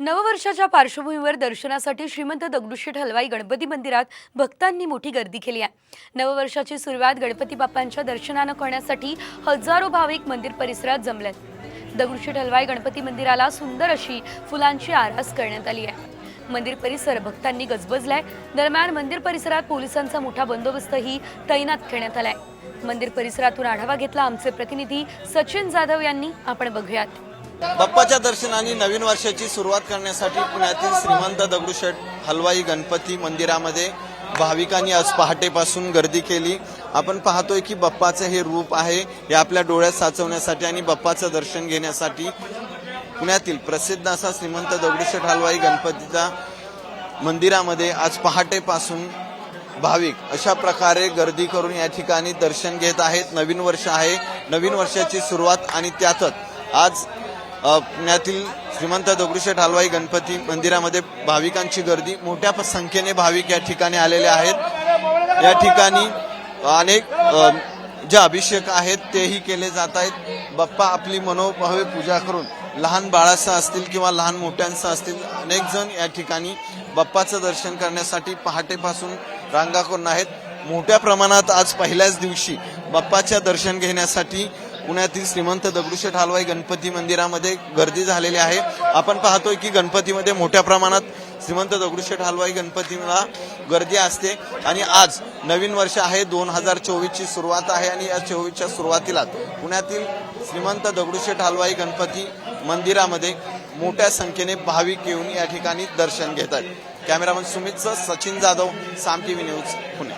नववर्षाच्या पार्श्वभूमीवर दर्शनासाठी श्रीमंत दगडूशेठ हलवाई गणपती मंदिरात भक्तांनी मोठी गर्दी केली आहे. नववर्षाची सुरुवात गणपती बाप्पांच्या दर्शनानं करण्यासाठी हजारो भाविक मंदिर परिसरात जमलेत. दगडूशेठ हलवाई गणपती मंदिराला सुंदर अशी फुलांची आरास करण्यात आली आहे. मंदिर परिसर भक्तांनी गजबजलाय. दरम्यान मंदिर परिसरात पोलिसांचा मोठा बंदोबस्तही तैनात करण्यात आलाय. मंदिर परिसरातून आढावा घेतला आमचे प्रतिनिधी सचिन जाधव यांनी. आपण बघूयात. बाप्पाच्या दर्शनाने नवीन वर्षाची सुरुवात करण्यासाठी पुण्यातील श्रीमंत दगडूशेठ हलवाई गणपती मंदिरामध्ये भाविकांनी आज पहाटेपासून गर्दी केली. आपण पाहतोय की बाप्पाचं हे रूप आहे हे आपल्या डोळ्यात साचवण्यासाठी आणि बाप्पाचं दर्शन घेण्यासाठी पुण्यातील प्रसिद्ध असा श्रीमंत दगडूशेठ हलवाई गणपतीचा मंदिरामध्ये आज पहाटेपासून भाविक अशा प्रकारे गर्दी करून या ठिकाणी दर्शन घेत आहेत. नवीन वर्ष आहे. नवीन वर्षाची सुरुवात आणि त्यातच आज पुण्यातील श्रीमंत दगडूशेठ हलवाई गणपती मंदिरामध्ये भाविकांची गर्दी. मोठ्या संख्येने भाविक या ठिकाणी आलेले आहेत. या ठिकाणी अनेक जे अभिषेक आहेत तेही केले जात आहेत. बाप्पा आपली मनोभावे पूजा करून लहान बाळाचं असतील किंवा लहान मोठ्यांचं असतील अनेक जण या ठिकाणी बाप्पाचं दर्शन करण्यासाठी पहाटेपासून रांगा करून आहेत. मोठ्या प्रमाणात आज पहिल्याच दिवशी बाप्पाच्या दर्शन घेण्यासाठी पुण्यातील श्रीमंत दगडूशेठ हलवाई गणपती मंदिरामध्ये गर्दी झालेली आहे. आपण पाहतोय की गणपतीमध्ये मोठ्या प्रमाणात श्रीमंत दगडूशेठ हलवाई गणपतीला गर्दी असते. आणि आज नवीन वर्ष आहे दोन हजार चोवीसची सुरुवात आहे आणि या चोवीसच्या सुरुवातीला पुण्यातील श्रीमंत दगडूशेठ हलवाई गणपती मंदिरामध्ये मोठ्या संख्येने भाविक येऊन या ठिकाणी दर्शन घेतात कॅमेरामन सुमितचं सचिन जाधव साम टीव्ही न्यूज पुणे.